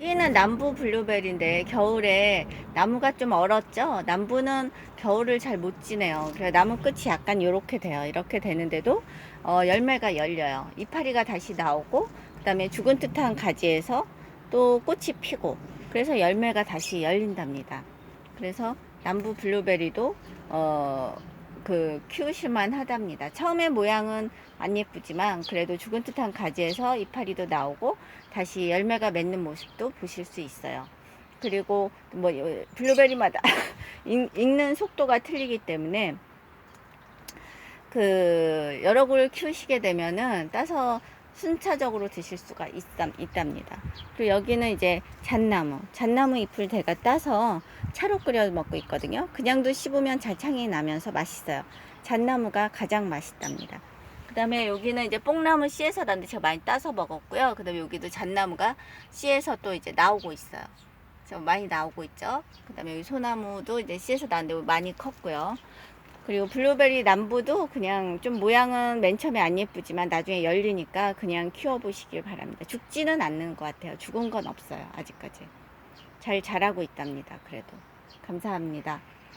여기는 남부 블루베리인데 겨울에 나무가 좀 얼었죠. 남부는 겨울을 잘 못 지내요. 그래서 나무 끝이 약간 이렇게 돼요. 이렇게 되는데도 어, 열매가 열려요. 이파리가 다시 나오고 그다음에 죽은 듯한 가지에서 또 꽃이 피고 그래서 열매가 다시 열린답니다. 그래서 남부 블루베리도 어, 그 키우실만 하답니다. 처음에 모양은 안 예쁘지만 그래도 죽은 듯한 가지에서 이파리도 나오고 다시 열매가 맺는 모습도 보실 수 있어요. 그리고 뭐 요- 블루베리마다 익- 익는 속도가 틀리기 때문에 그 여러 그루 키우시게 되면은 따서 순차적으로 드실 수가 있다, 있답니다. 그리고 여기는 이제 잣나무, 잣나무 잎을 제가 따서 차로 끓여 먹고 있거든요. 그냥도 씹으면 자창이 나면서 맛있어요. 잣나무가 가장 맛있답니다. 그 다음에 여기는 이제 뽕나무 씨에서 났는데 제가 많이 따서 먹었고요. 그 다음에 여기도 잣나무가 씨에서 또 이제 나오고 있어요. 저 많이 나오고 있죠. 그 다음에 여기 소나무도 이제 씨에서 나왔는데 많이 컸고요. 그리고 블루베리 남부도 그냥 좀 모양은 맨 처음에 안 예쁘지만 나중에 열리니까 그냥 키워보시길 바랍니다. 죽지는 않는 것 같아요. 죽은 건 없어요. 아직까지. 잘 자라고 있답니다. 그래도. 감사합니다.